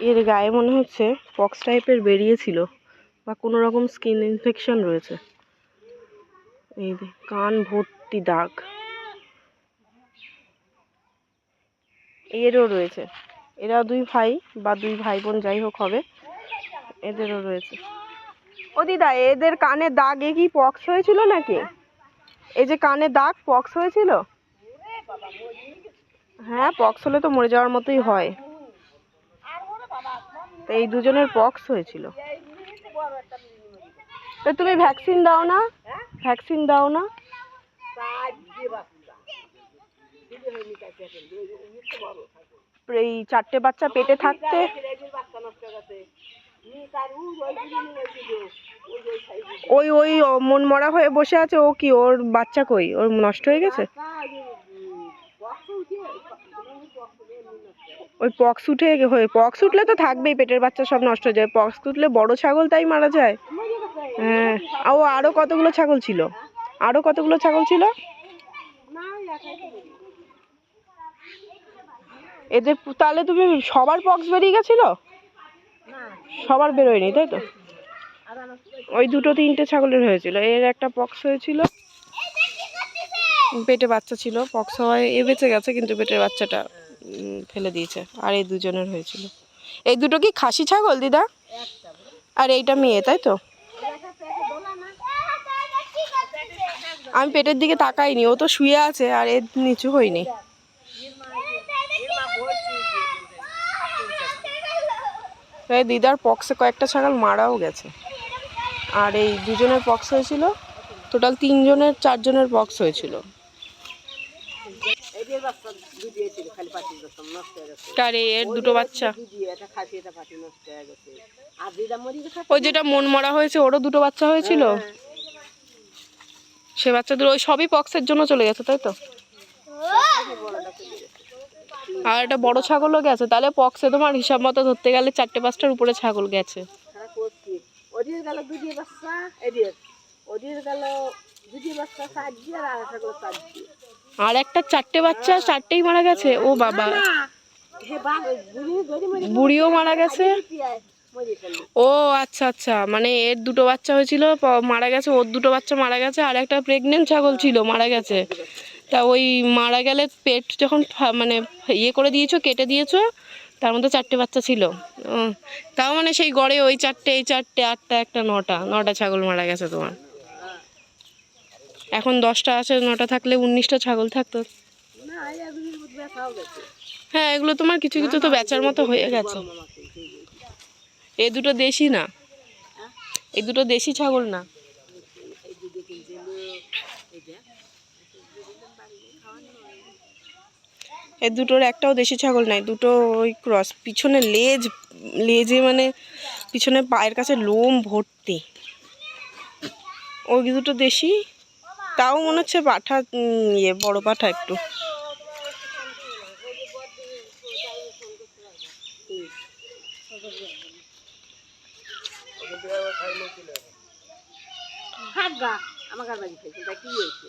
এর গায়ে মনে হচ্ছে পক্স টাইপের বেরিয়েছিল বা কোনো রকম স্কিন ইনফেকশন রয়েছে। এই কান ভর্তি দাগ। এরও রয়েছে। এরা দুই ভাই বা দুই ভাই বোন যাই হোক হবে, এদেরও রয়েছে। ও দিদা, এদের কানে দাগ কি পক্স হয়েছিল নাকি? এই যে কানে দাগ পক্স হয়েছিল? হ্যাঁ পক্স হলে তো মরে যাওয়ার মতোই হয়। তো এই দুজনের পক্স হয়েছিল। তো তুমি ভ্যাকসিন দাও না? ভ্যাকসিন দাও না? এই চারটে বাচ্চা পেটে থাকতে? ওই ওই মন মরা হয়ে বসে আছে, ও কি, ওর বাচ্চা কই? ওর নষ্ট হয়ে গেছে? ওই পক্স উঠে হয়ে পক্স উঠলে তো থাকবেই, পেটের বাচ্চা সব নষ্ট হয়ে যায়। পক্স উঠলে বড় ছাগল তাই মারা যায়। হ্যাঁ ও আরও কতগুলো ছাগল ছিল? আরও কতগুলো ছাগল ছিল? এদের তাহলে তুমি সবার পক্স বেরিয়ে গেছিল? সবার বেরোয়নি, তাই তো? ওই দুটো তিনটে ছাগলের হয়েছিল। এর একটা পক্স হয়েছিল। পেটে বাচ্চা ছিল, পক্স হওয়ায় এ বেঁচে গেছে, কিন্তু পেটের বাচ্চাটা ফেলে দিয়েছে। আর এই দুজনের হয়েছিল। এই দুটো কি খাসি ছাগল, দিদা? আর এইটা মেয়ে, তাই তো? আমি পেটের দিকে তাকাইনি, ও তো শুয়ে আছে আর এর নিচু হয়নি। দিদার পক্সে কয়েকটা ছাগল মারাও গেছে। আর এই দুজনের পক্স হয়েছিল, টোটাল তিনজনের, চারজনের পক্স হয়েছিল। এদের বাচ্চা দুটি ছিল খালি পাটি বাচ্চা নষ্ট হয়ে গেছে। কারে এর দুটো বাচ্চা? দুটি খাসি একটা পাটি নষ্ট হয়ে গেছে। আর দুইটা মরি গেছে ওই যেটা মন মরা হয়েছে ওরও দুটো বাচ্চা হয়েছিল? সে বাচ্চাদের ওই সবই পক্সের জন্য চলে গেছে তাই তো? আর একটা বড় ছাগলও গেছে তাহলে পক্সে তোমার হিসাব মতো ধরতে গেলে চারটে পাঁচটার উপরে ছাগল গেছে। ওদের গেল বাচ্চা এদের। ওদের গেল আর একটা চারটে বাচ্চা চারটেই মারা গেছে? ও বাবা। বুড়িও মারা গেছে? ও আচ্ছা আচ্ছা। মানে এর দুটো বাচ্চা হয়েছিল মারা গেছে ওর দুটো বাচ্চা মারা গেছে আর একটা প্রেগনেন্ট ছাগল ছিল মারা গেছে। তা ওই মারা গেলে পেট যখন মানে ইয়ে করে দিয়েছ কেটে দিয়েছ তার মধ্যে চারটে বাচ্চা ছিল। তাও মানে সেই গড়ে ওই চারটে এই চারটে আটটা একটা নটা নটা ছাগল মারা গেছে তোমার। এখন দশটা আছে নটা থাকলে উনিশটা ছাগল থাকতো। হ্যাঁ এগুলো তোমার কিছু কিছু তো বেচার মতো হয়ে গেছে। এ দুটো দেশি না? এই দুটো দেশি ছাগল না? এ দুটোর একটাও দেশি ছাগল নাই দুটো ওই ক্রস পিছনে লেজ লেজে মানে পিছনে পায়ের কাছে লোম ভর্তি। ওই দুটো দেশি তাও মনে হচ্ছে পাঠা ইয়ে বড় পাঠা একটু। আমাকে বাড়ি তা কি হয়েছে?